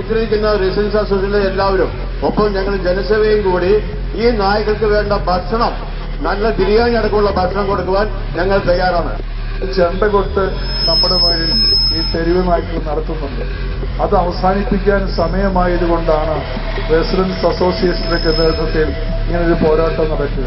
ഇത്രയിരിക്കുന്ന residence അസോസിയേഷനിലെ എല്ലാവരും ഒപ്പം ഞങ്ങൾ ജനസേവയും കൂടി ഈ നായ്ക്കൾക്ക് വേണ്ട ഭക്ഷണം നല്ല ബിരിയാണി അടക്കമുള്ള ഭക്ഷണം കൊടുക്കുവാൻ ഞങ്ങൾ തയ്യാറാണ്. ചെണ്ട കൊട്ട് നമ്മുടെ മുകളിൽ ഈ തെരുവ് നായ്ക്കൾ നടത്തുന്നുണ്ട്. അത് അവസാനിപ്പിക്കാൻ സമയമായതുകൊണ്ടാണ് റെസിഡൻസ് അസോസിയേഷന്റെ നേതൃത്വത്തിൽ ഇങ്ങനൊരു പോരാട്ടം നടക്കുക.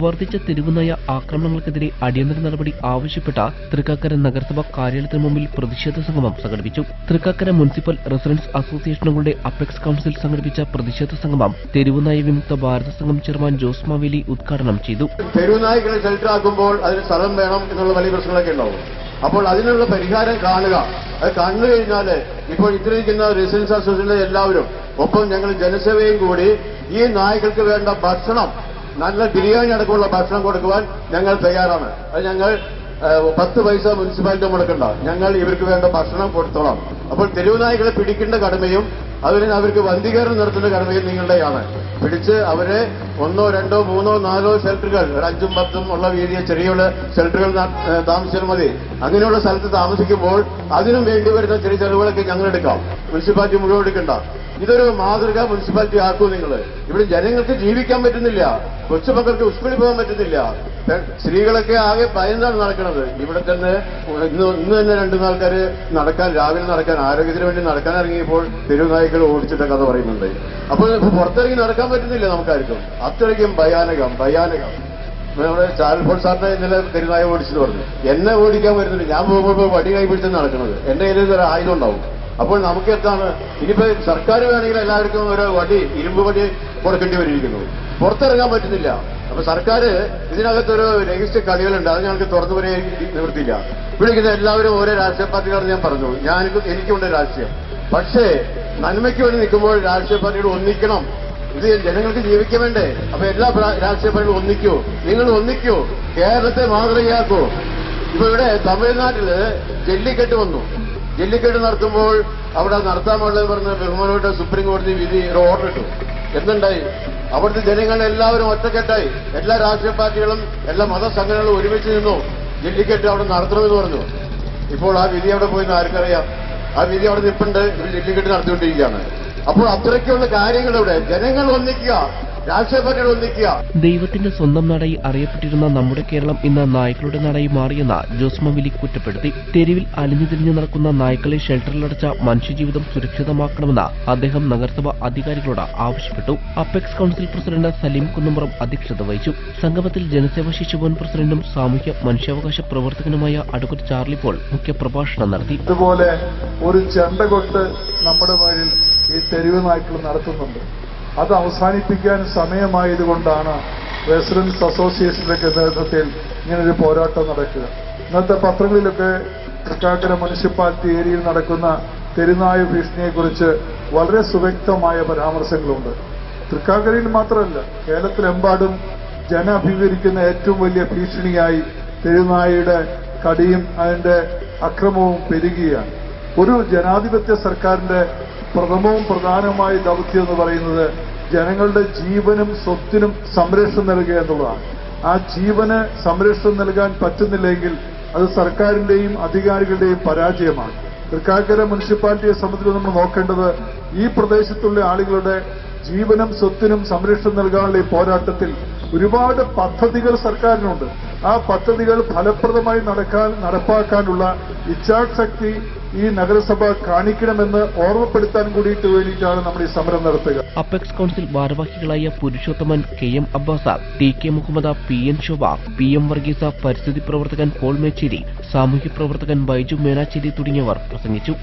വർദ്ധിച്ച തെരുവുനയ ആക്രമണങ്ങൾക്കെതിരെ അടിയന്തര നടപടി ആവശ്യപ്പെട്ട തൃക്കാക്കര നഗരസഭാ കാര്യാലയത്തിന് മുമ്പിൽ പ്രതിഷേധ സംഗമം സംഘടിപ്പിച്ചു. തൃക്കാക്കര മുനിസിപ്പൽ റെസിഡൻസ് അസോസിയേഷനുകളുടെ അപ്പെക്സ് കൌൺസിൽ സംഘടിപ്പിച്ച പ്രതിഷേധ സംഗമം തെരുവുനായ വിമുക്ത ഭാരത സംഘം ചെയർമാൻ ജോസ് മാവേലി ഉദ്ഘാടനം ചെയ്തു. തെരുവുനായ്ക്കളെ ഷെൽട്ടറാക്കുമ്പോൾ അതിന് സ്ഥലം വേണം എന്നുള്ള വലിയ പ്രശ്നങ്ങളൊക്കെ ഉണ്ടാവും. അപ്പോൾ അതിനുള്ള പരിഹാരം കാണുക. അത് കണ്ടു കഴിഞ്ഞാൽ ഇപ്പോൾ ഇത്രയിരിക്കുന്ന റെസിഡൻസ് അസോസിയേഷനിലെ എല്ലാവരും ഒപ്പം ഞങ്ങൾ ജനസേവയും കൂടി ഈ നായ്ക്കൾക്ക് വേണ്ട ഭക്ഷണം നല്ല ബിരിയാണി അടക്കമുള്ള ഭക്ഷണം കൊടുക്കുവാൻ ഞങ്ങൾ തയ്യാറാണ്. അത് ഞങ്ങൾ പത്ത് പൈസ മുനിസിപ്പാലിറ്റി മുടക്കണ്ട. ഞങ്ങൾ ഇവർക്ക് വേണ്ട ഭക്ഷണം കൊടുത്തോളാം. അപ്പോൾ തെരുവുനായികളെ പിടിക്കേണ്ട കടമയും അതുപോലെ അവർക്ക് വന്ധീകരണം നടത്തുന്ന കടമയും നിങ്ങളുടെയാണ്. പിടിച്ച് അവരെ ഒന്നോ രണ്ടോ മൂന്നോ നാലോ ഷെൽട്ടറുകൾ ഒരു അഞ്ചും പത്തും ഉള്ള വീതിയ ചെറിയ ഷെൽട്ടറുകൾ താമസിച്ചാൽ മതി. അങ്ങനെയുള്ള സ്ഥലത്ത് താമസിക്കുമ്പോൾ അതിനും വേണ്ടി വരുന്ന ചെറിയ ചെലവുകളൊക്കെ ഞങ്ങൾ എടുക്കാം. മുനിസിപ്പാലിറ്റി മുഴുവൻ എടുക്കണ്ട. ഇതൊരു മാതൃക മുനിസിപ്പാലിറ്റി ആക്കൂ നിങ്ങൾ ഇവിടെ ജനങ്ങൾക്ക് ജീവിക്കാൻ പറ്റുന്നില്ല. കൊച്ചുമക്കൾക്ക് സ്കൂളിൽ പോകാൻ പറ്റുന്നില്ല. സ്ത്രീകളൊക്കെ ആകെ ഭയന്നാണ് നടക്കുന്നത് ഇവിടെ തന്നെ ഇന്ന് ഇന്ന് തന്നെ രണ്ടു ആൾക്കാർ നടക്കാൻ രാവിലെ നടക്കാൻ ആരോഗ്യത്തിന് വേണ്ടി നടക്കാൻ ഇറങ്ങിയപ്പോൾ തെരുവുനായ്ക്കൾ ഓടിച്ചിട്ട കഥ പറയുന്നുണ്ട്. അപ്പോൾ പുറത്തിറങ്ങി നടക്കാൻ പറ്റുന്നില്ല നമുക്കാർക്കും. അത്രയ്ക്കും ഭയാനകം ഭയാനകം. നമ്മുടെ ചാരൽഫോൺ സാറിനെ ഇന്നലെ തെരുവായ ഓടിച്ചെന്ന് പറഞ്ഞു. എന്നെ ഓടിക്കാൻ വരുന്നില്ല ഞാൻ പോകുമ്പോൾ വടി കൈ നടക്കുന്നത് എന്റെ കയ്യിൽ ഒരു ആയുധം ഉണ്ടാവും. അപ്പോൾ നമുക്ക് എന്താണ്? ഇനിയിപ്പോ സർക്കാർ വേണമെങ്കിൽ എല്ലാവർക്കും ഒരു വടി ഇരുമ്പ് വടി കൊടുക്കേണ്ടി വരിയിരിക്കുന്നു പുറത്തിറങ്ങാൻ പറ്റുന്നില്ല. അപ്പൊ സർക്കാർ ഇതിനകത്തൊരു രജിസ്റ്റർ കളികളുണ്ട്. അത് ഞങ്ങൾക്ക് തുറന്നു പറയാൻ നിവൃത്തിയില്ല. വിളിക്കുന്ന എല്ലാവരും ഓരോ രാഷ്ട്രീയ പാർട്ടികളാണെന്ന് ഞാൻ പറഞ്ഞു. ഞാൻ എനിക്കുണ്ട് രാഷ്ട്രീയം. പക്ഷേ നന്മയ്ക്ക് വേണ്ടി നിൽക്കുമ്പോൾ രാഷ്ട്രീയ പാർട്ടികൾ ഒന്നിക്കണം. ഇത് ജനങ്ങൾക്ക് ജീവിക്കാൻ വേണ്ടേ? അപ്പൊ എല്ലാ രാഷ്ട്രീയ പാർട്ടികളും ഒന്നിക്കൂ. നിങ്ങൾ ഒന്നിക്കൂ. കേരളത്തെ മാതൃകയാക്കൂ. ഇപ്പൊ ഇവിടെ തമിഴ്നാട്ടിൽ ജെല്ലിക്കെട്ട് വന്നു. ജല്ലിക്കെട്ട് നടത്തുമ്പോൾ അവിടെ നടത്താൻ പറഞ്ഞ ബഹുമാനോട്ട് സുപ്രീം കോടതി വിധി ഒരു ഓർഡർ ഇട്ടു. എന്തുണ്ടായി? അവിടുത്തെ ജനങ്ങൾ എല്ലാവരും ഒറ്റക്കെട്ടായി. എല്ലാ രാഷ്ട്രീയ പാർട്ടികളും എല്ലാ മതസംഘടനകളും ഒരുമിച്ച് നിന്നു. ജെല്ലിക്കെട്ട് അവിടെ നടത്തണമെന്ന് പറഞ്ഞു. ഇപ്പോൾ ആ വിധി അവിടെ പോയി ആർക്കറിയാം? ആ വിധി അവിടെ നിൽപ്പുണ്ട്. ജല്ലിക്കെട്ട് നടത്തിക്കൊണ്ടിരിക്കുകയാണ്. അപ്പോൾ അത്രയ്ക്കുള്ള കാര്യങ്ങൾ ഇവിടെ. ജനങ്ങൾ ഒന്നിക്കുക. ദൈവത്തിന്റെ സ്വന്തം നാടായി അറിയപ്പെട്ടിരുന്ന നമ്മുടെ കേരളം ഇന്ന് നായ്ക്കളുടെ നാടായി മാറിയെന്ന് ജോസ്മ വിലി കുറ്റപ്പെടുത്തി. തെരുവിൽ അലിഞ്ഞു തിരിഞ്ഞു നടക്കുന്ന നായ്ക്കളെ ഷെൽട്ടറിലടച്ച മനുഷ്യജീവിതം സുരക്ഷിതമാക്കണമെന്ന് അദ്ദേഹം നഗരസഭ അധികാരികളോട് ആവശ്യപ്പെട്ടു. Apex council president Saleem Kunnumpuram അധ്യക്ഷത വഹിച്ചു. സംഗമത്തിൽ ജനസേവ ശിശുഭവൻ പ്രസിഡന്റും സാമൂഹ്യ മനുഷ്യാവകാശ പ്രവർത്തകനുമായ അഡ്വക്കേറ്റ് ചാർലി പോൾ മുഖ്യപ്രഭാഷണം നടത്തി. ഇതുപോലെ ഒരു ചെണ്ട കൊട്ട് നമ്മുടെ വഴിയിൽ ഈ തെരുവ് നായ്ക്കൾ നടത്തുന്നുണ്ട്. അത് അവസാനിപ്പിക്കാൻ സമയമായതുകൊണ്ടാണ് റെസിഡൻസ് അസോസിയേഷന്റെ നേതൃത്വത്തിൽ ഇങ്ങനൊരു പോരാട്ടം നടക്കുക. ഇന്നത്തെ പത്രങ്ങളിലൊക്കെ തൃക്കാക്കര മുനിസിപ്പാലിറ്റി ഏരിയയിൽ നടക്കുന്ന തെരുനായ ഭീഷണിയെക്കുറിച്ച് വളരെ സുവ്യക്തമായ പരാമർശങ്ങളുണ്ട്. തൃക്കാക്കരയിൽ മാത്രമല്ല കേരളത്തിലെമ്പാടും ജന അഭിമുഖീകരിക്കുന്ന ഏറ്റവും വലിയ ഭീഷണിയായി തെരുനായയുടെ കടിയും അതിന്റെ അക്രമവും പെരുകുകയാണ് ഒരു ജനാധിപത്യ സർക്കാരിന്റെ പ്രഥമവും പ്രധാനമായ ദൗത്യം എന്ന് പറയുന്നത് ജനങ്ങളുടെ ജീവനും സ്വത്തിനും സംരക്ഷണം നൽകുക എന്നുള്ളതാണ്. ആ ജീവന് സംരക്ഷണം നൽകാൻ പറ്റുന്നില്ലെങ്കിൽ അത് സർക്കാരിന്റെയും അധികാരികളുടെയും പരാജയമാണ്. തൃക്കാക്കര മുനിസിപ്പാലിറ്റിയെ സംബന്ധിച്ച് നമ്മൾ നോക്കേണ്ടത് ഈ പ്രദേശത്തുള്ള ആളുകളുടെ ജീവനും സ്വത്തിനും സംരക്ഷണം നൽകാനുള്ള ഈ പോരാട്ടത്തിൽ ഒരുപാട് പദ്ധതികൾ സർക്കാരിനുണ്ട്. ആ പദ്ധതികൾ ഫലപ്രദമായി നടക്കാൻ നടപ്പാക്കാനുള്ള ഇച്ഛാശക്തി ഈ നഗരസഭ കാണിക്കണമെന്ന് ഓർമ്മപ്പെടുത്താൻ കൂടിയിട്ട് വേണ്ടിയിട്ടാണ് നമ്മൾ ഈ സമരം നടത്തുക. അപ്പെക്സ് കൌൺസിൽ ഭാരവാഹികളായ Purushothaman K M Abbas T K Muhammad P N Shobha P M Varghese പരിസ്ഥിതി പ്രവർത്തകൻ പോൾ മേച്ചേരി സാമൂഹ്യ പ്രവർത്തകൻ ബൈജു മേനാച്ചേരി തുടങ്ങിയവർ പ്രസംഗിച്ചു.